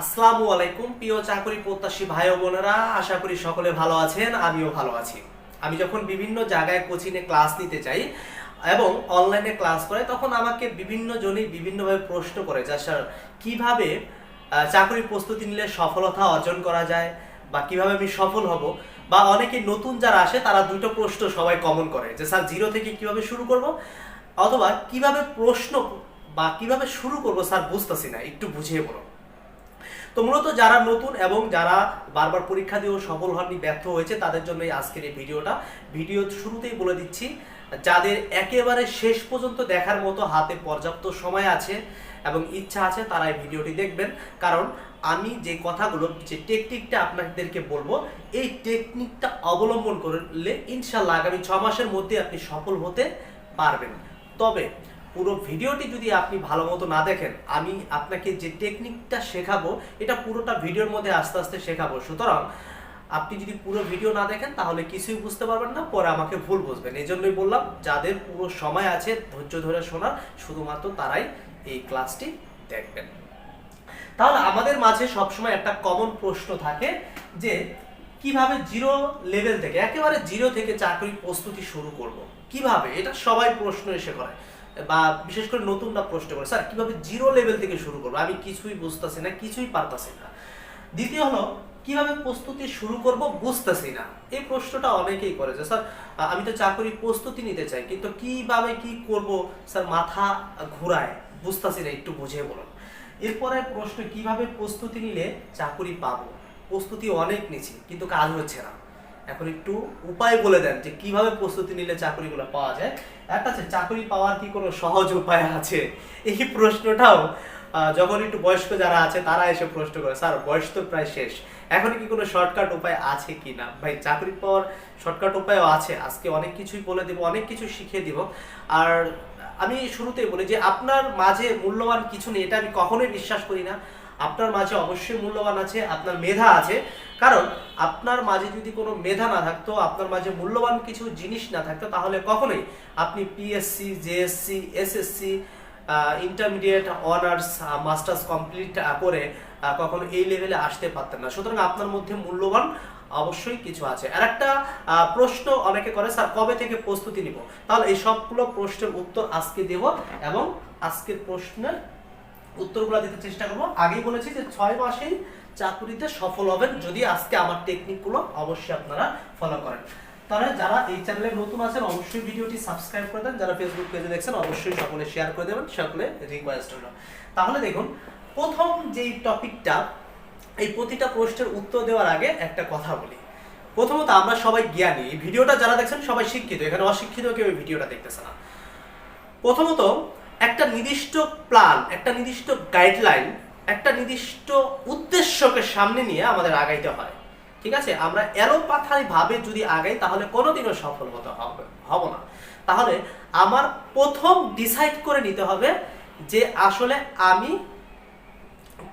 আসসালামু আলাইকুম, প্রিয় চাকরি প্রত্যাশী ভাই বোনেরা। আশা করি সকলে ভালো আছেন, আমিও ভালো আছি। আমি যখন বিভিন্ন জায়গায় কোচিংয়ে ক্লাস নিতে চাই এবং অনলাইনে ক্লাস করে, তখন আমাকে বিভিন্ন জনই বিভিন্নভাবে প্রশ্ন করে যা, স্যার, কীভাবে চাকরির প্রস্তুতি নিলে সফলতা অর্জন করা যায় বা কীভাবে আমি সফল হব? বা অনেকে নতুন যারা আসে, তারা দুটো প্রশ্ন সবাই কমন করে যে, স্যার জিরো থেকে কীভাবে শুরু করব? অথবা, কীভাবে প্রশ্ন বা কীভাবে শুরু করব? স্যার, বুঝতেছি না, একটু বুঝিয়ে বলো তো মূলত যারা নতুন এবং যারা বারবার পরীক্ষা দিয়েও সফল হননি, ব্যর্থ হয়েছে, তাদের জন্য এই আজকের এই ভিডিওটা। ভিডিও শুরুতেই বলে দিচ্ছি, যাদের একেবারে শেষ পর্যন্ত দেখার মতো হাতে পর্যাপ্ত সময় আছে এবং ইচ্ছা আছে, তারা এই ভিডিওটি দেখবেন। কারণ আমি যে কথাগুলো, যে টেকনিকটা আপনাদেরকে বলব, এই টেকনিকটা অবলম্বন করলে ইনশাল্লাহ আগামী ছ মাসের মধ্যে আপনি সফল হতে পারবেন। তবে পুরো ভিডিওটি যদি আপনি ভালো মতো না দেখেন, আমি আপনাকে যে টেকনিকটা শেখাবো, এটা পুরোটা ভিডিওর মধ্যে আস্তে আস্তে শেখাবো। সুতরাং, আপনি যদি পুরো ভিডিও না দেখেন, তাহলে কিছুই বুঝতে পারবেন না, পরে আমাকে ভুল বুঝবেন। এই জন্যই বললাম, যাদের পুরো সময় আছে, ধৈর্য ধরে শোনার, শুধুমাত্র তারাই এই ক্লাসটি দেখবেন। তাহলে আমাদের মাঝে সবসময় একটা কমন প্রশ্ন থাকে যে, কীভাবে জিরো লেভেল থেকে, একেবারে জিরো থেকে চাকরির প্রস্তুতি শুরু করব? কীভাবে? এটা সবাই প্রশ্ন এসে করে বা বিশেষ করে নতুনরা প্রশ্ন করে, স্যার, কীভাবে জিরো লেভেল থেকে শুরু করব? আমি কিছুই বুঝতেছি না, কিছুই পারতাছি না। দ্বিতীয় হলো, কীভাবে প্রস্তুতি শুরু করব বুঝতেছি না? এই প্রশ্নটা অনেকেই করে যে, স্যার আমি তো চাকরি প্রস্তুতি নিতে চাই, কিন্তু কীভাবে কি করব? স্যার, মাথা ঘুরায়, বুঝতেছি না, একটু বুঝিয়ে বলুন। এরপরে প্রশ্ন, কীভাবে প্রস্তুতি নিলে চাকরি পাবো? প্রস্তুতি অনেক নিছি কিন্তু কাজ হচ্ছে না। এখন একটু উপায় বলে দেন যে কীভাবে প্রস্তুতি নিলে চাকরিগুলো পাওয়া যায়। একটা আছে চাকরি পাওয়ার কি কোনো সহজ উপায় আছে? এই প্রশ্নটাও যখন একটু বয়স্ক যারা আছে, তারা এসে প্রশ্ন করে, স্যার, বয়স তো প্রায় শেষ। এখন কি কোনো শর্টকাট উপায় আছে কি না ভাই, চাকরি পাওয়ার শর্টকাট উপায়ও আছে। আজকে অনেক কিছুই বলে দেবো, অনেক কিছু শিখিয়ে দিব। আর আমি শুরুতেই বলি যে, আপনার মাঝে মূল্যবান কিছু নেই, এটা আমি কখনোই বিশ্বাস করি না। আপনার মাঝে অবশ্যই মূল্যবান আছে, আপনার মেধা আছে। কারণ আপনার মাঝে যদি কোনো মেধা না থাকতো, আপনার মাঝে মূল্যবান কিছু জিনিস না থাকতো, তাহলে কখনোই আপনি PSC JSC SSC intermediate honours masters complete করে কখনো এই লেভেলে আসতে পারতেন না। সুতরাং আপনার মধ্যে মূল্যবান অবশ্যই কিছু আছে। আর একটা প্রশ্ন অনেকে করে, স্যার, কবে থেকে প্রস্তুতি নিব? তাহলে এই সবগুলো প্রশ্নের উত্তর আজকে দেব এবং আজকের প্রশ্নের উত্তরগুলো দিতে চেষ্টা করব। আগেই বলেছি যে ছয় মাসেই চাকুরিতে সফল হবেন যদি আজকে আমার টেকনিকগুলো অবশ্যই আপনারা ফলো করেন। তাহলে যারা এই চ্যানেলে নতুন আছেন, অবশ্যই ভিডিওটি সাবস্ক্রাইব করে দেন। যারা ফেসবুক পেজে দেখছেন, অবশ্যই সকলে শেয়ার করে দেবেন সকলে রিকোয়েস্ট হলো। তাহলে দেখুন, প্রথম যেই টপিকটা এই প্রতিটা প্রশ্নের উত্তর দেওয়ার আগে একটা কথা বলি। প্রথমত আমরা সবাই জ্ঞানী। এই ভিডিওটা যারা দেখছেন সবাই শিক্ষিত। এখানে অশিক্ষিত কেউ ভিডিওটা দেখতেছে না। প্রথমত একটা নির্দিষ্ট প্ল্যান একটা নির্দিষ্ট গাইডলাইন একটা নির্দিষ্ট উদ্দেশ্যকে সামনে নিয়ে আমাদের আগাইতে হয়। ঠিক আছে? আমরা এলোপাথারি ভাবে যদি আগাই, তাহলে কোনোদিনও সফল হতে হবে, হব না। তাহলে আমার প্রথম ডিসাইড করে নিতে হবে যে আসলে আমি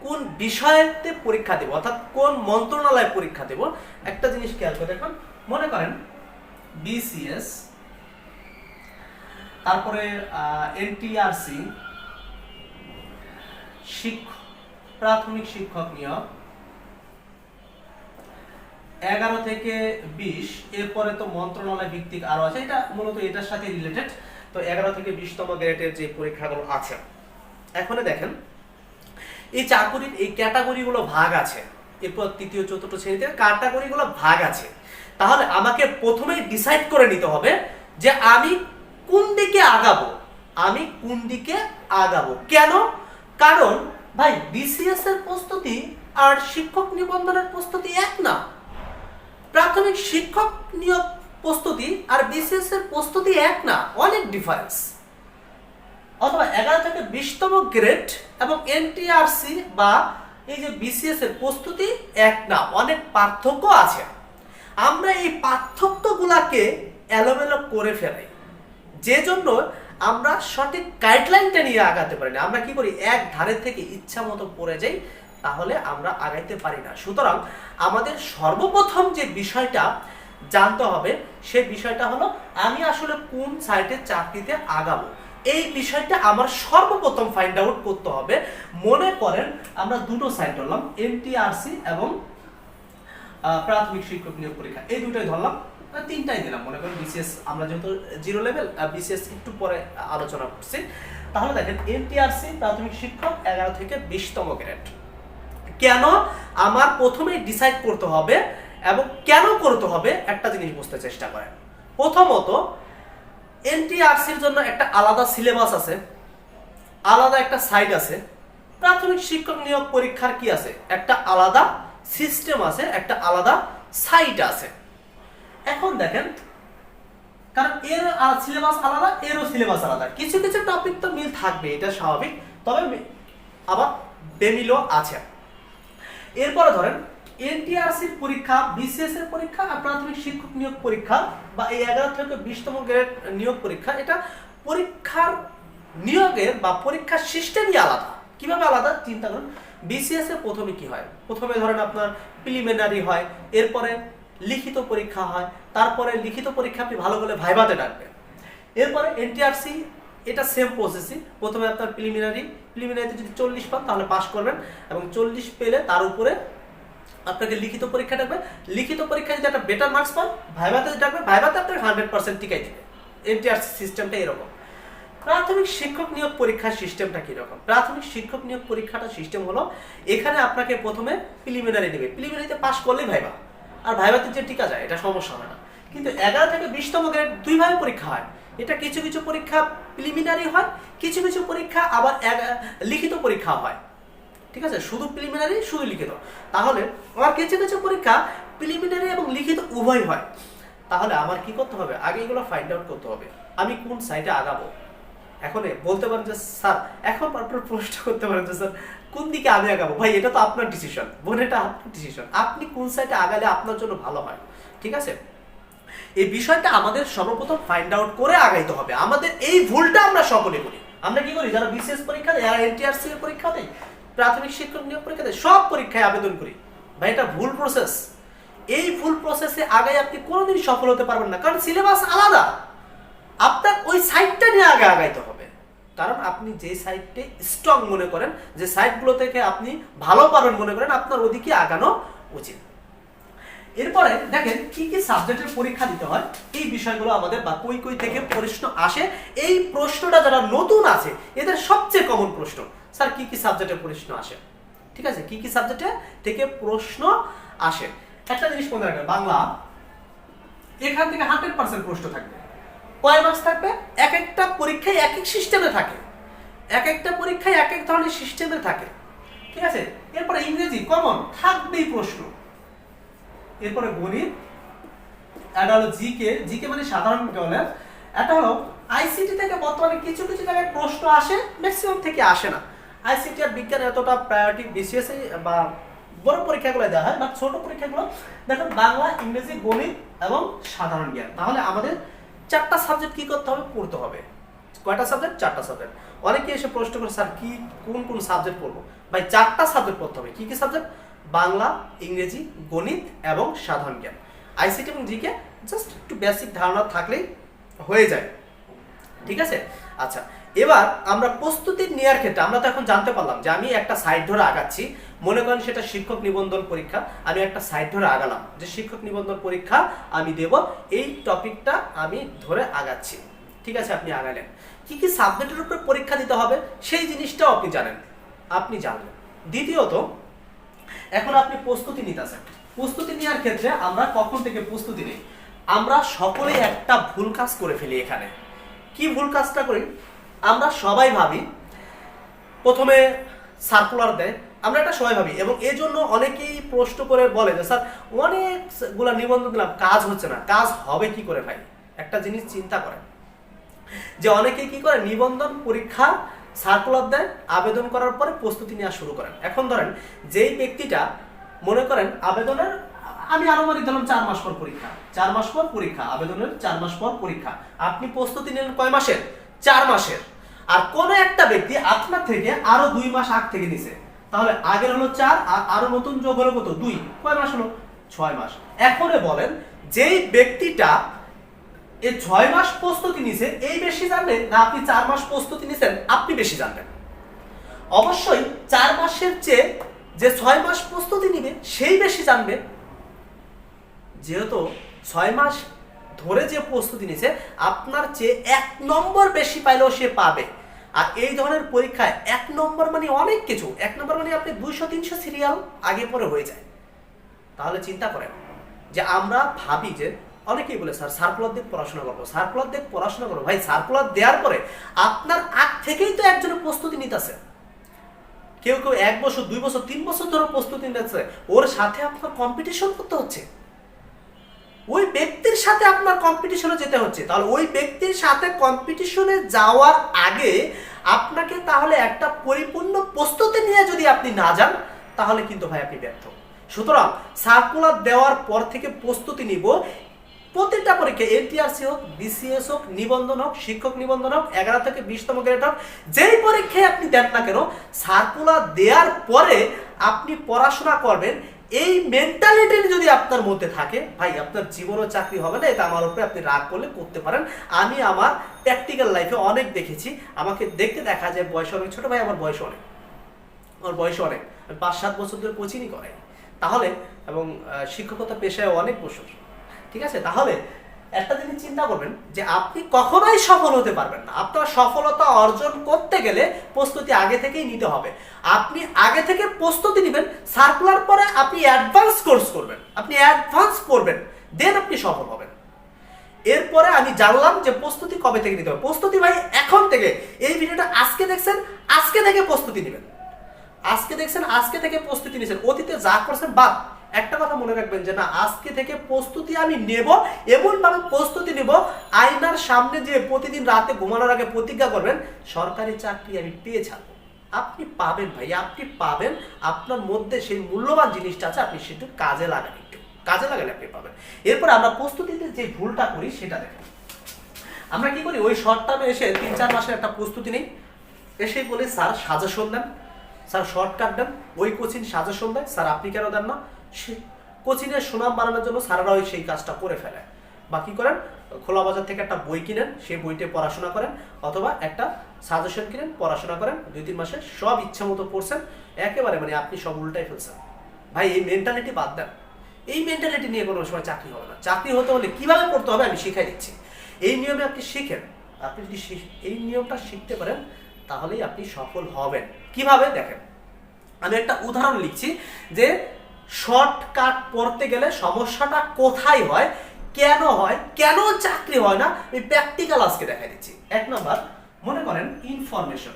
কোন বিষয়েতে পরীক্ষা দেব, অর্থাৎ কোন মন্ত্রণালয়ে পরীক্ষা দেব। একটা জিনিস খেয়াল করে দেখুন। মনে করেন বিসিএস তারপরে এনটিআরসি প্রাথমিক শিক্ষক নিয়োগ। এগারো থেকে বিশ, এরপরে তো মন্ত্রণালয় ভিত্তিক আরও আছে। এটা মূলত এটার সাথে রিলেটেড তো এগারো থেকে বিশতম গ্রেডের যে পরীক্ষাগুলো আছে এখন দেখেন, এই চাকুরির এই ক্যাটাগরিগুলো ভাগ আছে। এরপর তৃতীয়, চতুর্থ শ্রেণীতে ক্যাটাগরিগুলো ভাগ আছে। তাহলে আমাকে প্রথমেই ডিসাইড করে নিতে হবে যে আমি কোন দিকে আগাবো? আমি কোন দিকে আগাবো? কেন? কারণ ভাই বিসিএস এর প্রস্তুতি আর শিক্ষক নিবন্ধনের প্রস্তুতি এক না। প্রাথমিক শিক্ষক নিয়োগ প্রস্তুতি আর বিসিএস এর প্রস্তুতি এক না। অনেক ডিফারেন্স অথবা এগারো থেকে বিশতম গ্রেড এবং এনটিআরসি বা এই যে বিসিএস এর প্রস্তুতি এক না। অনেক পার্থক্য আছে। আমরা এই পার্থক্যগুলাকে এলোমেলো করে ফেলাই যে জন্য আমরা সঠিক গাইডলাইনটা নিয়ে আগাতে পারি না। আমরা কি করি? এক ধারে থেকে ইচ্ছা মতো পড়ে যাই, তাহলে আমরা আগাইতে পারি না। সুতরাং আমাদের সর্বপ্রথম যে বিষয়টা জানতে হবে, সে বিষয়টা হলো, আমি আসলে কোন সাইটে চাকরিতে আগাবো? এই বিষয়টা আমার সর্বপ্রথম ফাইন্ড আউট করতে হবে। মনে করেন, আমরা দুটো সাইড ধরলাম এনটিআরসি এবং প্রাথমিক শিক্ষক নিয়োগ পরীক্ষা। এই দুটোই ধরলাম। তিনটাই দিলাম। মনে করেন বিসিএস আমরা যেহেতু জিরো লেভেল বিসিএস একটু পরে আলোচনা করছি। তাহলে দেখেন এনটিআরসি প্রাথমিক শিক্ষক এগারো থেকে বিশতম গ্রেড কেন আমার প্রথমেই ডিসাইড করতে হবে এবং কেন করতে হবে একটা জিনিস বুঝতে চেষ্টা করেন। প্রথমত এনটিআরসির জন্য একটা আলাদা সিলেবাস আছে, আলাদা একটা সাইড আছে। প্রাথমিক শিক্ষক নিয়োগ পরীক্ষার কি আছে? একটা আলাদা সিস্টেম আছে, একটা আলাদা সাইট আছে। এখন দেখেন, কারণ এর সিলেবাস আলাদা, এরও সিলেবাস আলাদা। কিছু কিছু টপিক তো মিল থাকবে, এটা স্বাভাবিক। তবে আবার বেমিলও আছে। এরপরে ধরেন এনটিআরসির পরীক্ষা বিসিএস এর পরীক্ষা আর প্রাথমিক শিক্ষক নিয়োগ পরীক্ষা বা এই এগারো থেকে বিশতম গ্রেড নিয়োগ পরীক্ষা, এটা পরীক্ষার নিয়োগের বা পরীক্ষার সিস্টেমই আলাদা। কীভাবে আলাদা? চিন্তা করুন। বিসিএস এ প্রথমে কি হয়? প্রথমে ধরেন আপনার প্রিলিমিনারি হয়, এরপরে লিখিত পরীক্ষা হয়, তারপরে লিখিত পরীক্ষা আপনি ভালো করে ভাইভাতে ডাকবেন। এরপরে এনটিআরসি এটা সেম প্রসেসই প্রথমে আপনার প্রিলিমিনারি প্রিলিমিনারিতে যদি চল্লিশ পান, তাহলে পাস করবেন। এবং চল্লিশ পেলে তার উপরে আপনাকে লিখিত পরীক্ষা ডাকবে। লিখিত পরীক্ষায় যদি একটা বেটার মার্কস পান, ভাইভাতে ডাকবে, ভাইভাতে আপনাকে হান্ড্রেড পার্সেন্ট টিকাই দেবে। এনটিআরসি সিস্টেমটা এরকম। প্রাথমিক শিক্ষক নিয়োগ পরীক্ষার সিস্টেমটা কীরকম? প্রাথমিক শিক্ষক নিয়োগ পরীক্ষাটা সিস্টেম হলো, এখানে আপনাকে প্রথমে প্রিলিমিনারি দেবে প্রিলিমিনারিতে পাশ করলেই ভাইবা আর ভাইভাতে যে টিকা যায়, এটা সমস্যা হয় না। কিন্তু এগারো থেকে বিশতম গ্রেড দুইভাবে পরীক্ষা হয়। এটা কিছু কিছু পরীক্ষা প্রিলিমিনারি হয়, কিছু কিছু পরীক্ষা আবার লিখিত পরীক্ষা হয়। ঠিক আছে? শুধু প্রিলিমিনারি শুধু লিখিত। তাহলে আমার কিছু কিছু পরীক্ষা প্রিলিমিনারি এবং লিখিত উভয় হয়। তাহলে আমার কি করতে হবে? আগে এগুলো ফাইন্ড আউট করতে হবে। আমি কোন সাইডে আগাবো? এখন বলতে পারেন যে, স্যার, এখন আপনার প্রশ্ন করতে পারেন যে, স্যার কোন দিকে আমি আগাবো? ভাই, এটা তো আপনার ডিসিশন বোন, এটা আপনার ডিসিশন আপনি কোন সাইডে আগালে আপনার জন্য ভালো হয়, ঠিক আছে? এই বিষয়টা আমাদের সর্বপ্রথম ফাইন্ড আউট করে আগাইতে হবে। আমাদের এই ভুলটা আমরা সকলে করি। আমরা কি করি? যারা বিসিএস পরীক্ষা দেয়, যারা এনটিআরসি এর পরীক্ষা দেয়, প্রাথমিক শিক্ষক নিয়োগ পরীক্ষা দেয়, সব পরীক্ষায় আবেদন করি। ভাই, এটা ভুল প্রসেস এই ভুল প্রসেসে আগে আপনি কোনোদিন সফল হতে পারবেন না, কারণ সিলেবাস আলাদা। আপনার ওই সাইডটা নিয়ে আগে আগাইতে হবে। কারণ আপনি যে সাইডটে স্ট্রং মনে করেন, যে সাইডগুলো থেকে আপনি ভালো পারবেন মনে করেন, আপনার ওদিকে আগানো উচিত। এরপরে দেখেন কি কি সাবজেক্টের পরীক্ষা দিতে হয়, এই বিষয়গুলো আমাদের বা কই কই থেকে প্রশ্ন আসে, এই প্রশ্নটা যারা নতুন আছে, এদের সবচেয়ে কমন প্রশ্ন, স্যার, কি কি সাবজেক্টের প্রশ্ন আসে? ঠিক আছে? কি কি সাবজেক্টে থেকে প্রশ্ন আসে? একটা জিনিস মনে রাখবেন, বাংলা, এখান থেকে হান্ড্রেড পার্সেন্ট প্রশ্ন থাকবে। কয় মার্কস থাকবে? এক একটা পরীক্ষায় এক এক সিস্টেমে থাকে। এক একটা পরীক্ষায় এক এক ধরনের সিস্টেমে থাকে। ঠিক আছে? এরপরে ইংরেজি কমন থাকবেই প্রশ্ন। এরপরে গণিত এটা হলো জিকে জিকে মানে সাধারণ জ্ঞানের এটা হলো আইসিটি থেকে বর্তমানে কিছু কিছু জায়গায় প্রশ্ন আসে ম্যাক্সিমাম থেকে আসে না। আইসিটি আর বিজ্ঞান এতটা প্রায়োরিটি বিসিএস বা বড় পরীক্ষাগুলো দেওয়া হয়, বা ছোট পরীক্ষাগুলো, দেখুন বাংলা, ইংরেজি, গণিত এবং সাধারণ জ্ঞান। তাহলে আমাদের চারটা সাবজেক্ট কি করতে হবে? পড়তে হবে। কয়টা সাবজেক্ট চারটা সাবজেক্ট অনেকে এসে প্রশ্ন করে, স্যার, কি, কোন কোন সাবজেক্ট পড়ব? ভাই, চারটা সাবজেক্ট পড়তে হবে। কি কি সাবজেক্ট বাংলা, ইংরেজি, গণিত এবং সাধারণ জ্ঞান। আইসিটি এবং জিকে জাস্ট একটু বেসিক ধারণা থাকলেই হয়ে যায়। ঠিক আছে? আচ্ছা এবার আমরা প্রস্তুতি নেওয়ার ক্ষেত্রে, আমরা তো এখন জানতে পারলাম যে আমি একটা সাইড ধরে আগাচ্ছি। মনে করেন সেটা শিক্ষক নিবন্ধন পরীক্ষা, আমি একটা সাইড ধরে আগালাম যে শিক্ষক নিবন্ধন পরীক্ষা আমি দেব, এই টপিকটা আমি ধরে আগাচ্ছি। ঠিক আছে, আপনি আগালেন। কি কি সাবজেক্টের উপর পরীক্ষা দিতে হবে, সেই জিনিসটাও আপনি জানেন। আপনি জানলেন। দ্বিতীয়ত, এখন আপনি প্রস্তুতি নিতে নিতেছেন। প্রস্তুতি নেওয়ার ক্ষেত্রে আমরা কখন থেকে প্রস্তুতি নিই? আমরা সকলেই একটা ভুল কাজ করে ফেলি এখানে। কি ভুল কাজটা করি? আমরা সবাই ভাবি, প্রথমে সার্কুলার দেয়, আমরা এটা সবাই ভাবি এবং এই জন্য অনেকেই প্রশ্ন করে বলে যে, স্যার, অনেকগুলা নিবন্ধন দিলাম, কাজ হচ্ছে না, কাজ হবে কি করে ভাই? একটা জিনিস চিন্তা করেন। যে অনেকে কি করে, নিবন্ধন পরীক্ষা সার্কুলার দেয়, আবেদন করার পরে প্রস্তুতি নেওয়া শুরু করেন। এখন ধরেন, যেই ব্যক্তিটা মনে করেন আবেদনের, আমি আনুমানিক দিলাম চার মাস পর পরীক্ষা, চার মাস পর পরীক্ষা, আবেদনের চার মাস পর পরীক্ষা, আপনি প্রস্তুতি নিলেন কয় মাসের? চার মাসের। আর কোন একটা ব্যক্তি আপনার থেকে আরও দুই মাস আগ থেকে নিছে। তাহলে আগের হলো চার, আর আরও নতুন যোগ হলো কত? দুই। কয় মাস হলো? ছয় মাস। এখনে বলেন, যেই ব্যক্তিটা এই ছয় মাস প্রস্তুতি নিছে, এই বেশি জানবে না আপনি চার মাস প্রস্তুতি নিছেন, আপনি বেশি জানবেন। অবশ্যই চার মাসের চেয়ে যে ছয় মাস প্রস্তুতি নিবে, সেই বেশি জানবে। যেহেতু ছয় মাস ধরে যে প্রস্তুতি নিছে আপনার চেয়ে এক নম্বর বেশি পাইলেও সে পাবে। আর এই ধরনের পরীক্ষায় এক নম্বর মানে অনেক কিছু। এক নম্বর মানে আপনি দুইশো, তিনশো সিরিয়াল আগে পরে হয়ে যায়। তাহলে চিন্তা করেন যে আমরা ভাবি যে অনেকেই বলে, স্যার সার্কুলার দিক পড়াশোনা করব সার্কুলার দিক পড়াশোনা করব। ভাই সার্কুলার দেওয়ার পরে আপনার আগ থেকেই তো একজনের প্রস্তুতি নিতেছে। কেউ কেউ এক বছর, দুই বছর, তিন বছর ধরে প্রস্তুতি নিতেছে। ওর সাথে আপনার কম্পিটিশন করতে হচ্ছে। ওই ব্যক্তির সাথে আপনার কম্পিটিশনে যেতে হচ্ছে। তাহলে ওই ব্যক্তির সাথে কম্পিটিশনে যাওয়ার আগে আপনাকে তাহলে একটা পরিপূর্ণ প্রস্তুতি নিয়ে যদি আপনি না যান, তাহলে কিন্তু ভাই আপনি ব্যর্থ। সুতরাং সার্কুলার দেওয়ার পর থেকে প্রস্তুতি নিব। প্রত্যেকটা পরীক্ষা এনটিআরসি হোক, বিসিএস হোক, নিবন্ধন হোক, শিক্ষক নিবন্ধন হোক, এগারো থেকে বিশতম গ্রেড হোক, যেই পরীক্ষায় আপনি দেন না কেন সার্কুলার দেওয়ার পরে আপনি পড়াশোনা করবেন এই মেন্টালিটি যদি আপনার মধ্যে থাকে, ভাই, আপনার জীবনও চাকরি হবে না, এটা আমার উপরে আপনি রাগ করলে করতে পারেন। আমি আমার প্র্যাকটিক্যাল লাইফে অনেক দেখেছি, আমাকে দেখতে দেখা যায় বয়স অনেক, ছোটো ভাই আমার বয়স অনেক। আমার বয়স অনেক পাঁচ সাত বছর ধরে কোচিংই করে তাহলে, এবং শিক্ষকতা পেশায় অনেক বছর ঠিক আছে? তাহলে একটা জিনিস চিন্তা করবেন যে আপনি কখনোই সফল হতে পারবেন না। আপনার সফলতা অর্জন করতে গেলে প্রস্তুতি আগে থেকেই নিতে হবে। আপনি আগে থেকে প্রস্তুতি নেবেন, সার্কুলার পরে আপনি অ্যাডভান্স কোর্স করবেন। আপনি অ্যাডভান্স করবেন, দেন আপনি সফল হবেন। এরপরে আমি জানলাম যে প্রস্তুতি কবে থেকে নিতে হবে। প্রস্তুতি ভাই এখন থেকে। এই ভিডিওটা আজকে দেখছেন, আজকে থেকে প্রস্তুতি নেবেন। আজকে দেখছেন, আজকে থেকে প্রস্তুতি নিয়েছেন। অতীতে যা করছেন বাদ। একটা কথা মনে রাখবেন যে না, আজকে থেকে প্রস্তুতি আমি নেব এমন ভাবে প্রস্তুতি নেব, আয়নার সামনে যে প্রতিদিন রাতে ঘুমানোর আগে প্রতিজ্ঞা করবেন, সরকারি চাকরি আমি পেয়ে ছাড়বো আপনি পাবেন ভাই, আপনি পাবেন, আপনার মধ্যে সেই মূল্যবান জিনিসটা আছে, আপনি সেটা কাজে লাগান একটু। কাজে লাগালে আপনি পাবেন। এরপর আমরা প্রস্তুতিতে যে ভুলটা করি, সেটা দেখেন। আমরা কি করি, ওই শর্ট টার্মে এসে তিন চার মাসের একটা প্রস্তুতি নেই। এসে বলে, স্যার, সাজেশন দেন। স্যার শর্টকাট দেন। ওই কোচিং সাজেশন দেয়। স্যার, আপনি কেন দেন না? কোচিংয়ের সুনাম বানানোর জন্য স্যাররা ওই সেই কাজটা করে ফেলে বা কি করেন, খোলা বাজার থেকে একটা বই কিনেন, সেই বইতে পড়াশোনা করেন, অথবা একটা সাজেশন কিনেন, পড়াশোনা করেন, দুই তিন মাসে সব ইচ্ছা মতো পড়ছেন, একেবারে মানে আপনি সব উল্টাই ফেলছেন। ভাই, এই মেন্টালিটি বাদ দেন। এই মেন্টালিটি নিয়ে কোনো সময় চাকরি হবে না। চাকরি হতে হলে কীভাবে করতে হবে আমি শিখাই দিচ্ছি। এই নিয়মে আপনি শিখেন। আপনি যদি এই নিয়মটা শিখতে পারেন, তাহলেই আপনি সফল হবেন। কীভাবে? দেখেন, আমি একটা উদাহরণ লিখছি যে শর্টকাট পড়তে গেলে সমস্যাটা কোথায় হয়, কেন হয়, কেন চাকরি হয় না, আমি প্র্যাকটিক্যাল আজকে দেখাই দিচ্ছি। এক নম্বর, মনে করেন ইনফরমেশন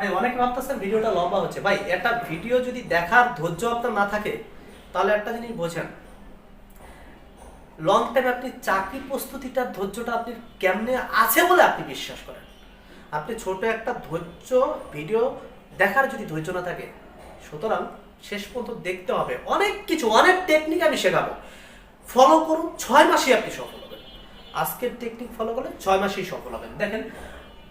ভাই, অনেকে ভাবতেছেন ভিডিওটা লম্বা হচ্ছে। ভাই, একটা ভিডিও যদি দেখার ধৈর্য আপনার না থাকে, তাহলে একটা জিনিস বোঝেন। লং টাইম আপনি চাকরি প্রস্তুতিটার ধৈর্যটা আপনি কেমনে আছে বলে আপনি বিশ্বাস করেন? আপনি ছোট একটা ধৈর্য ভিডিও দেখার যদি ধৈর্য না থাকে, সুতরাং শেষ পর্যন্ত দেখতে হবে। অনেক কিছু, অনেক টেকনিক আমি শেখাবো। ফলো করুন, ছয় মাসে আপনি সফল হবেন। আজকের টেকনিক ফলো করলে ছয় মাসেই সফল হবেন। দেখেন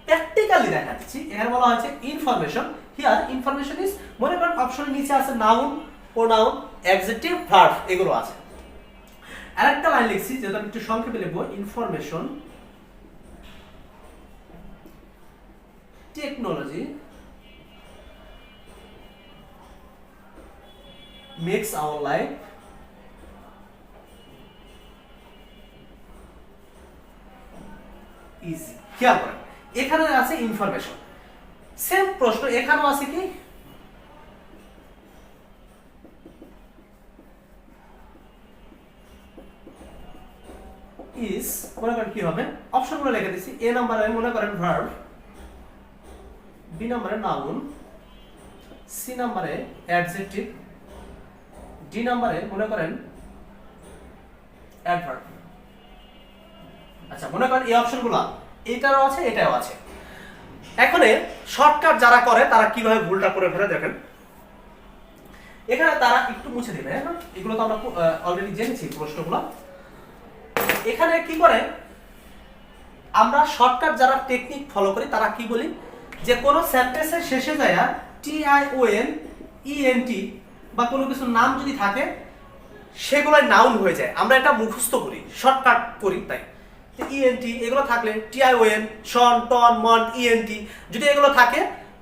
প্র্যাকটিক্যালি দেখা দিচ্ছি এখানে বলা হয়েছে ইনফরমেশন হিয়ার ইনফরমেশন ইজ মনে করেন অপশনের নিচে আছে নাউন প্রোনাউন অ্যাডজেক্টিভ ভার্ব এগুলো আছে। আরেকটা লাইন লিখছি যেটা আমি একটু সংক্ষেপে লিখব information technology makes our life easy খেয়াল করেন এখানে আছে ইনফরমেশন সেম প্রশ্ন, এখানেও আছে কি? ইজ মনে করেন কি হবে? অপশনগুলো লিখে দিচ্ছি। এ নাম্বারে মনে করেন ভার্ব বি নাম্বারে নাউন সি নাম্বারে অ্যাডজেক্টিভ ডি নাম্বারে মনে করেন অ্যাডভার্ব আচ্ছা মনে করেন এই অপশনগুলো এটারও আছে, এটাও আছে। এখন শর্টকাট যারা করে, তারা কীভাবে ভুলটা করে ফেলে দেখেন। এখানে তারা একটু মুছে দেবে হ্যাঁ? এগুলো তো আমরা অলরেডি জেনেছি প্রশ্নগুলো। এখানে কি করে? আমরা শর্টকাট যারা টেকনিক ফলো করি, তারা কি বলি? যে কোনো সেন্টেন্সের শেষে যায় T I O N E N T বা কোনো কিছু নাম যদি থাকে, সেগুলোই নাউন হয়ে যায়। আমরা এটা মুখস্থ করি শর্টকাট করি তাই। ইএনটি এগুলো থাকলে টিআইওএন শন টন মন ইএনটি যদি এগুলো থাকে,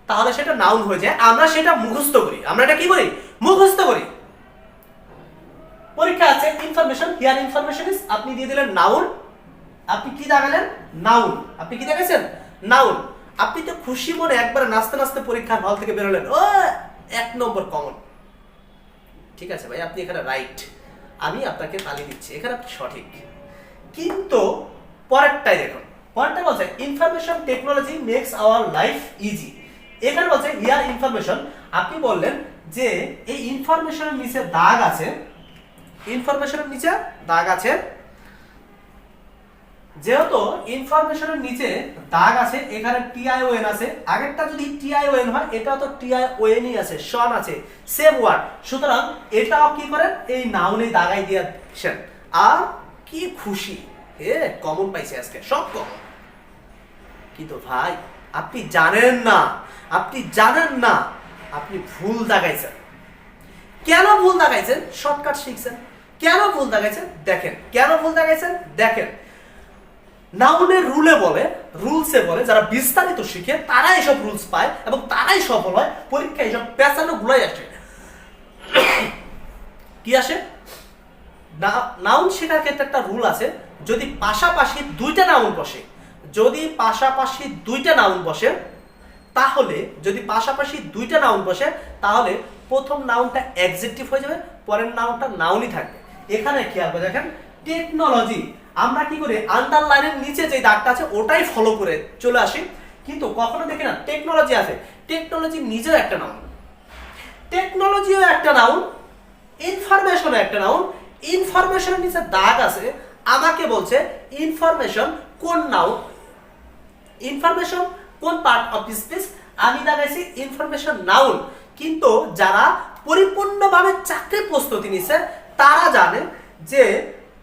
তাহলে সেটা নাউন হয়ে যায়। আমরা সেটা মুখস্থ করি। আমরা এটা কি করি? মুখস্থ করি। পরীক্ষা আছে ইনফরমেশন হিয়ার ইনফরমেশন ইজ আপনি দিয়ে দিলেন নাউন আপনি কি দেখালেন নাউন আপনি কি দেখাইছেন নাউন আপনি তো খুশি মনে একবার নাচতে নাচতে পরীক্ষার হল থেকে বেরোলেন। ও, এক নম্বর কমন ঠিক আছে ভাই, আপনি এখানে রাইট আমি আপনাকে তালি দিচ্ছি। এখানে আপনি সঠিক। কিন্তু পরেরটাই দেখুন। পরেরটা বলছে information technology makes our life easy এখানে বলছে হিয়ার ইনফরমেশন আপনি বললেন যে এই ইনফরমেশনের নিচে দাগ আছে। ইনফরমেশনের নিচে দাগ আছে। যেহেতু ইনফরমেশনের নিচে দাগ আছে, এখানে টিআইওএন আছে। আগেরটা যদি টিআইওএন হয় এটা তো টিআইওএনই আছে শন আছে সেম ওয়ার্ড সুতরাং এটাও কি করেন? এই নাউনে দাগাই দিয়েছেন। আর কি খুশি। কমন পাইছে আজকে, সব কমন। কিন্তু ভাই, আপনি জানেন না, আপনি জানেন না, আপনি ভুল দাগাইছেন কেন ভুল দাগাইছেন শর্টকাট শিখছেন। কেন ভুল দাগাইছেন দেখেন। কেন ভুল দাগাইছেন দেখেন। নাউনের রুলে বলে, রুলসে বলে, যারা বিস্তারিত শিখে তারা এসব রুলস পায় এবং তারাই সফল হয়, পরীক্ষায় এসব পেঁচানো গুলাই আসে। কি আসে? নাউন শেখার ক্ষেত্রে একটা রুল আছে যদি পাশাপাশি দুইটা নাউন বসে, যদি পাশাপাশি দুইটা নাউন বসে, তাহলে যদি পাশাপাশি দুইটা নাউন বসে, তাহলে প্রথম নাউনটা এক্সেক্টিভ হয়ে যাবে, পরের নাউনটা নাউনই থাকবে। এখানে খেয়াল করে দেখেন টেকনোলজি আমরা কি করি আন্ডারলাইনের নিচে যে দাগটা আছে, ওটাই ফলো করে চলে আসি। কিন্তু কখনো দেখি না টেকনোলজি আছে। টেকনোলজি নিজেও একটা নাউন টেকনোলজিও একটা নাউন ইনফরমেশনও একটা নাউন ইনফরমেশনের নিচে দাগ আছে আমাকে বলছে ইনফরমেশন কোন নাউন ইনফরমেশন কোন পার্ট অফ স্পিচ আমি লাগাইছি ইনফরমেশন নাউন কিন্তু যারা পরিপূর্ণভাবে চাকরি প্রস্তুতি নিছে, তারা জানে যে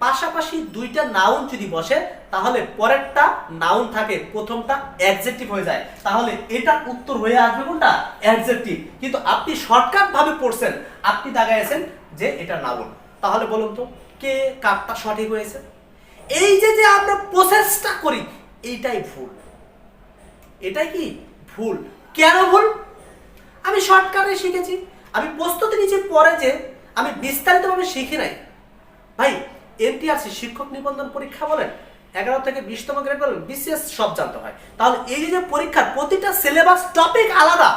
পাশাপাশি দুইটা নাউন যদি বসে, তাহলে পরেরটা নাউন থাকে, প্রথমটা অ্যাডজেক্টিভ হয়ে যায়। তাহলে এটার উত্তর হয়ে আসবে কোনটা? অ্যাডজেক্টিভ কিন্তু আপনি শর্টকাট ভাবে পড়ছেন, আপনি দাগাইছেন যে এটা নাউন তাহলে বলুন তো, কে কারটা সঠিক হয়েছে? এই যে যে আমরা প্রসেসটা করি, এইটাই ভুল। এটাই কি? ভুল। কেন ভুল? আমি শর্টকাটে শিখেছি। আমি প্রস্তুতি নিচ্ছি পরে যে আমি বিস্তারিতভাবে শিখি নাই। ভাই এনটিআরসি শিক্ষক নিবন্ধন পরীক্ষা বলেন, এগারো থেকে বিশতম গ্রেড বলেন বিসিএস সব জানতে হয়। তাহলে এই যে পরীক্ষার প্রতিটা সিলেবাস টপিক আলাদা।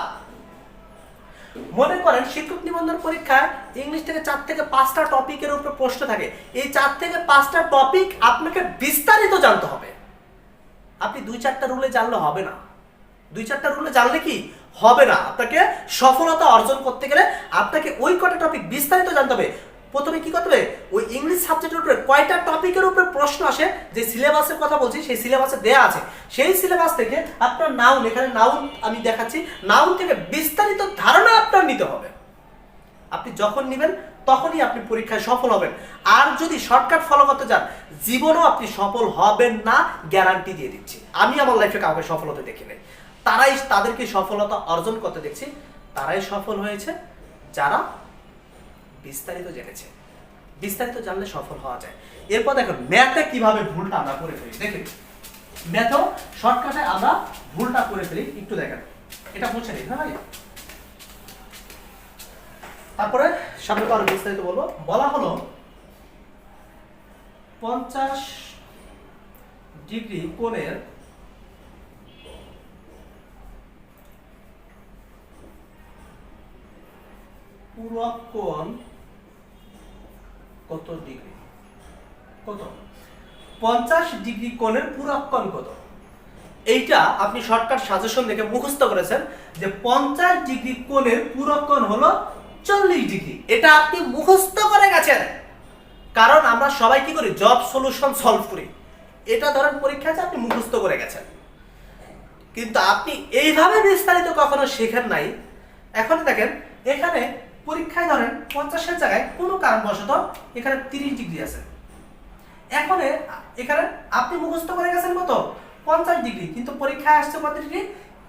মনে করেন শিক্ষক নিবন্ধন পরীক্ষায় ইংলিশ থেকে চার থেকে পাঁচটা টপিকের উপর প্রশ্ন থাকে। এই চার থেকে পাঁচটা টপিক আপনাকে বিস্তারিত জানতে হবে। আপনি দুই চারটা রুলে জানলে হবে না। দুই চারটা রুলে জানলে কি? হবে না। আপনাকে সফলতা অর্জন করতে গেলে আপনাকে ওই কটা টপিক বিস্তারিত জানতে হবে। প্রথমে কি করতে হবে? ওই ইংলিশ সাবজেক্টের উপরে কয়টা টপিকের উপরে প্রশ্ন আসে, যে সিলেবাসের কথা বলছি, সেই সিলেবাসে দেয়া আছে। সেই সিলেবাস থেকে আপনার নাউন এখানে নাউন আমি দেখাচ্ছি নাউন থেকে বিস্তারিত ধারণা আপনার নিতে হবে। আপনি যখন নেবেন, তখনই আপনি পরীক্ষায় সফল হবেন। আর যদি শর্টকাট ফলো করতে যান জীবনেও আপনি সফল হবেন না গ্যারান্টি দিয়ে দিচ্ছি। আমি আমার লাইফে কাউকে সফল হতে দেখি নাই। তারাই তাদেরকে সফলতা অর্জন করতে দেখছি। তারাই সফল হয়েছে। যারা বিস্তারিত জেনেছে। বিস্তারিত জানলে সফল হওয়া যায়। এরপর দেখুন ম্যাথে কীভাবে ভুলটা আমরা করে ফেলি দেখেন ম্যাথেও শর্টকাটে আমরা ভুলটা করে ফেলি, একটু দেখেন। এটা মুছে নিন হ্যাঁ ভাই? তারপরে সামনে আরও বিস্তারিত বলব। বলা হলো, পঞ্চাশ ডিগ্রি কোণের পূরক কোণ কত ডিগ্রি? কত? পঞ্চাশ ডিগ্রি কোণের পূরক কোণ কত? এইটা আপনি শর্টকাট সাজেশন দেখে মুখস্থ করেছেন যে পঞ্চাশ ডিগ্রি কোণের পূরক কোণ হলো চল্লিশ ডিগ্রি। এটা আপনি মুখস্থ করে গেছেন। কারণ আমরা সবাই কি করি? জব সলিউশন সলভ করি। এটা ধরেন পরীক্ষা আছে, আপনি মুখস্থ করে গেছেন। কিন্তু আপনি এইভাবে বিস্তারিত কখনো শেখেন নাই। এখন দেখেন, এখানে পরীক্ষায় ধরেন পঞ্চাশের জায়গায় কোনো কারণবশত এখানে তিরিশ ডিগ্রি আছে। এখন এখানে আপনি মুখস্থ করে গেছেন কত? পঞ্চাশ ডিগ্রি, কিন্তু পরীক্ষায় আসছে কত ডিগ্রি?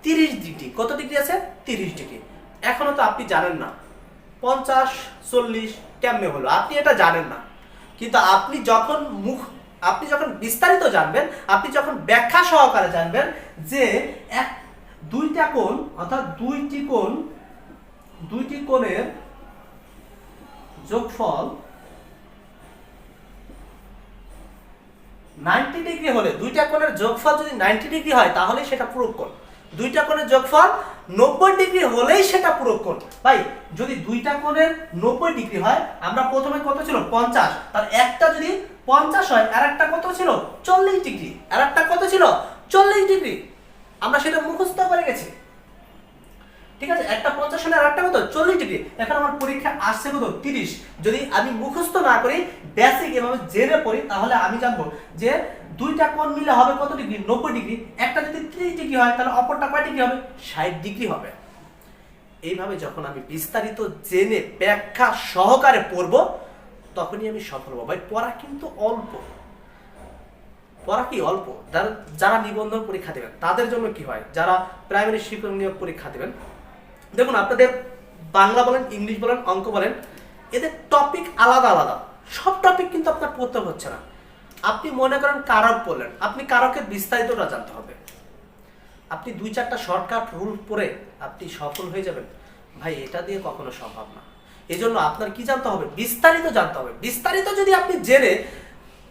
তিরিশ ডিগ্রি। কত ডিগ্রি আছে? তিরিশ ডিগ্রি। এখনও তো আপনি জানেন না। পঞ্চাশ, চল্লিশ, কেমনে হলো? আপনি এটা জানেন না। কিন্তু আপনি যখন মুখ, আপনি যখন বিস্তারিত জানবেন, আপনি যখন ব্যাখ্যা সহকারে জানবেন যে এক, দুইটা কোণ, অর্থাৎ দুইটি কোণ, দুইটি কোণের যোগফল নাইনটি ডিগ্রি হলে দুইটা কোণের যোগফল যদি নাইনটি ডিগ্রি হয়, তাহলে সেটা পূরক কোণ। দুইটা কোণের যোগফল নব্বই ডিগ্রি হলেই সেটা পূরক কোণ। ভাই, যদি দুইটা কোণের নব্বই ডিগ্রি হয়, আমরা প্রথমে কত ছিল? পঞ্চাশ। তার একটা যদি পঞ্চাশ হয়, আর একটা কত ছিল? চল্লিশ ডিগ্রি। আর একটা কত ছিল? চল্লিশ ডিগ্রি। আমরা সেটা মুখস্থ করে গেছি। ঠিক আছে? একটা পঞ্চাশ সালে আর একটা কত? চল্লিশ ডিগ্রি। এখন আমার পরীক্ষা আসছে কত? তিরিশ। যদি আমি মুখস্থ না করি বেসিক এভাবে জেনে পড়ি, তাহলে আমি জানব যে দুইটা কোণ মিলে হবে কত ডিগ্রি? নব্বই ডিগ্রি। একটা যদি ত্রিশ ডিগ্রি হয়, তাহলে অপরটা কয় ডিগ্রি হবে? ষাট ডিগ্রি হবে। এইভাবে যখন আমি বিস্তারিত জেনে ব্যাখ্যা সহকারে পড়ব, তখনই আমি সফল হব। ভাই, পড়া কিন্তু অল্প। পড়া কি অল্প? যারা যারা নিবন্ধন পরীক্ষা দেবেন, তাদের জন্য কি হয়? যারা প্রাইমারি শিক্ষক নিয়োগ পরীক্ষা দেবেন দেখুন, আপনাদের বাংলা বলেন, ইংলিশ বলেন, অঙ্ক বলেন, এদের টপিক আলাদা আলাদা। সব টপিক কিন্তু আপনার পড়তে হচ্ছে না। আপনি মনে করেন কারক বললেন, আপনি কারকের বিস্তারিতটা জানতে হবে। আপনি দুই চারটা শর্টকাট রুল পড়ে আপনি সফল হয়ে যাবেন। ভাই, এটা দিয়ে কখনো সম্ভব না। এই জন্য আপনার কি জানতে হবে? বিস্তারিত জানতে হবে। বিস্তারিত যদি আপনি জেনে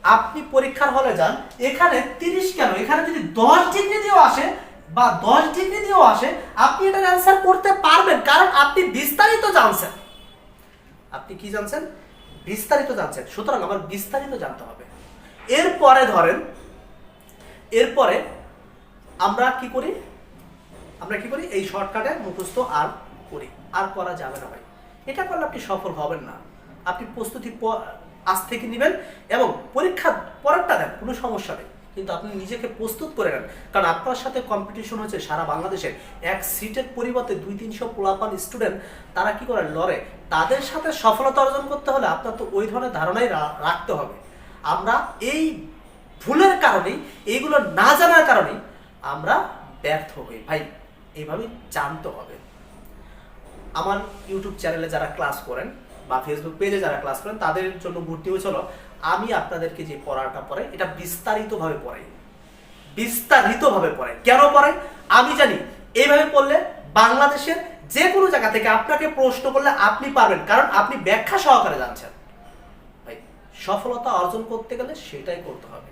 আপনি পরীক্ষার হলে যান, এখানে তিরিশ কেন? এখানে যদি দশ ডিগ্রি দিয়েও আসে বা দশ ডিগ্রি দিয়েও আসে, আপনি এটার অ্যান্সার করতে পারবেন, কারণ আপনি বিস্তারিত জানছেন। আপনি কি জানছেন? বিস্তারিত জানছেন। সুতরাং আমার বিস্তারিত জানতে হবে। এরপরে ধরেন, এরপরে আমরা কি করি? আমরা কি করি? এই শর্টকাটে মুখস্থ আর করি। আর করা যাবে না ভাই। এটা করলে আপনি সফল হবেন না। আপনি প্রস্তুতি আজ থেকে নেবেন এবং পরীক্ষা পরেরটা দেন, কোনো সমস্যা নেই। কিন্তু আপনি নিজেকে প্রস্তুত করে নেন। কারণ আপনার সাথে কম্পিটিশন হচ্ছে সারা বাংলাদেশের এক সিটের পরিবর্তে দুই তিনশো পোলাপান স্টুডেন্ট তারা কি করে? লড়ে। তাদের সাথে সফলতা অর্জন করতে হলে আপনার তো ওই ধরনের ধারণাই রাখতে হবে। আমরা এই ভুলের কারণেই, এইগুলো না জানার কারণেই আমরা ব্যর্থ হই। ভাই এইভাবে জানতে হবে। আমার ইউটিউব চ্যানেলে যারা ক্লাস করেন বা ফেসবুক পেজে যারা ক্লাস করেন, তাদের জন্য ভর্তি হয়েছিল আমি আপনাদেরকে যে পড়াটা পড়াই, এটা বিস্তারিতভাবে পড়াই। বিস্তারিতভাবে পড়াই। কেন পড়াই? আমি জানি, এইভাবে পড়লে বাংলাদেশের যে কোনো জায়গা থেকে আপনাকে প্রশ্ন করলে আপনি পারবেন, কারণ আপনি ব্যাখ্যা সহকারে জানছেন। ভাই, সফলতা অর্জন করতে গেলে সেটাই করতে হবে।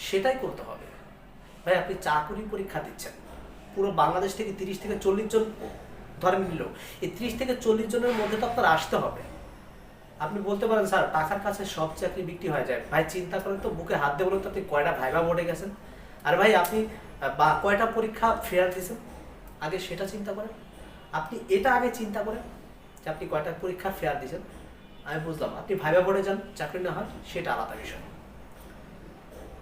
সেটাই করতে হবে। ভাই, আপনি চাকুরি পরীক্ষা দিচ্ছেন। পুরো বাংলাদেশ থেকে তিরিশ থেকে চল্লিশ জন, ধরেন নিল, এই তিরিশ থেকে চল্লিশ জনের মধ্যে তো আপনার আসতে হবে। আপনি বলতে পারেন, স্যার, টাকার কাছে সব চাকরি বিক্রি হয়ে যায়। ভাই, চিন্তা করেন তো, বুকে হাত দিয়ে বলুন তো, আপনি কয়টা ভাইবা বোর্ডে গেছেন? আর ভাই, আপনি, বা, কয়টা পরীক্ষা ফেয়ার দিয়েছেন? আগে সেটা চিন্তা করেন। আপনি এটা আগে চিন্তা করেন যে আপনি কয়টা পরীক্ষা ফেয়ার দিয়েছেন? আমি বুঝলাম, আপনি ভাইবা বোর্ডে যান, চাকরি না হয়, সেটা আলাদা বিষয়।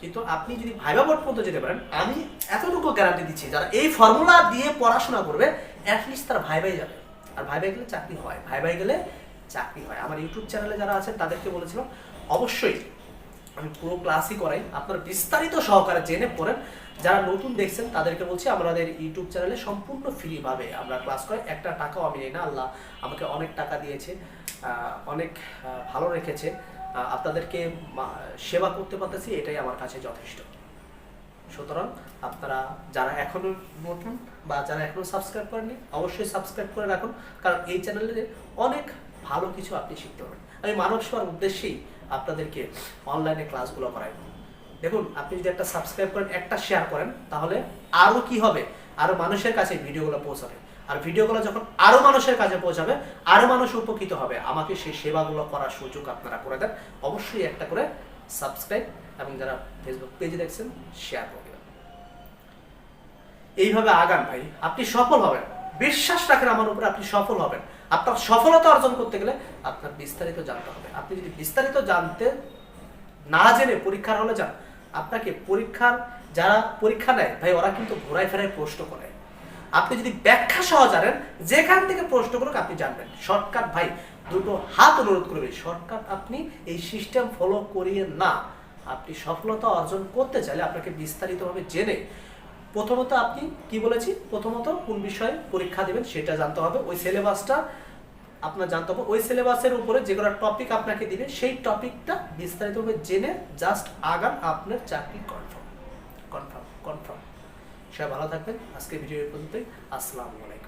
কিন্তু আপনি যদি ভাইবা বোর্ড পর্যন্ত যেতে পারেন, আমি এতটুকু গ্যারান্টি দিচ্ছি, যারা এই ফর্মুলা দিয়ে পড়াশোনা করবে অ্যাটলিস্ট তারা ভাইবাই যাবে। আর ভাইবাই গেলে চাকরি হয়। ভাইবাই গেলে চাকরি হয়। আমার ইউটিউব চ্যানেলে যারা আছেন তাদেরকে বলেছিলাম, অবশ্যই আমি পুরো ক্লাসই করাই। আপনার বিস্তারিত সহকারে জেনে পড়েন। যারা নতুন দেখছেন, তাদেরকে বলছি, আমাদের ইউটিউব চ্যানেলে সম্পূর্ণ ফ্রিভাবে আমরা ক্লাস করাই। একটা টাকাও আমি নেই না, আল্লাহ আমাকে অনেক টাকা দিয়েছে অনেক ভালো রেখেছে। আপনাদেরকে সেবা করতে পারতেছি, এটাই আমার কাছে যথেষ্ট। সুতরাং আপনারা যারা এখনও নতুন বা যারা এখনও সাবস্ক্রাইব করেননি, অবশ্যই সাবস্ক্রাইব করে রাখুন। কারণ এই চ্যানেলে অনেক ভালো কিছু আপনি শিখতে পারেন। আমি মানব সেবার উদ্দেশ্যেই আপনাদেরকে অনলাইনে ক্লাসগুলো করাই। দেখুন, আপনি যদি একটা সাবস্ক্রাইব করেন, একটা শেয়ার করেন, তাহলে আরও কি হবে? আরও মানুষের কাছে ভিডিওগুলো পৌঁছাবে। আর ভিডিওগুলো যখন আরও মানুষের কাছে পৌঁছাবে আরও মানুষ উপকৃত হবে। আমাকে সেই সেবাগুলো করার সুযোগ আপনারা করে দেন। অবশ্যই একটা করে সাবস্ক্রাইব এবং যারা ফেসবুক পেজে দেখছেন শেয়ার করে দেবেন। এইভাবে আগান ভাই, আপনি সফল হবেন। বিশ্বাস রাখেন আমার উপরে, আপনি সফল হবেন। আপনার সফলতা অর্জন করতে গেলে আপনার বিস্তারিত জানতে হবে। আপনি যদি বিস্তারিত জানতে না জেনে পরীক্ষার হলে যান, আপনাকে পরীক্ষার, যারা পরীক্ষা নেয়, ভাই ওরা কিন্তু ঘোরায় ফেরায় প্রশ্ন করে। আপনি যদি ব্যাখ্যা সহ জানেন, যেখান থেকে প্রশ্ন করুক আপনি জানবেন। শর্টকাট ভাই, দুটো হাত অনুরোধ করবে শর্টকাট আপনি এই সিস্টেম ফলো করিয়ে না। আপনি সফলতা অর্জন করতে চাইলে আপনাকে বিস্তারিতভাবে জেনে প্রথমত আপনি কি বলেছি? প্রথমত কোন বিষয়ে পরীক্ষা দেবেন সেটা জানতে হবে। ওই সিলেবাসটা আপনার জানতে হবে। ওই সিলেবাসের উপরে যে কোনো টপিক আপনাকে দিবে, সেই টপিকটা বিস্তারিতভাবে জেনে জাস্ট আগান আপনার চাকরি কনফার্ম কনফার্ম কনফার্ম সবাই ভালো থাকবেন। আজকে ভিডিও পর্যন্তই। আসসালামু আলাইকুম।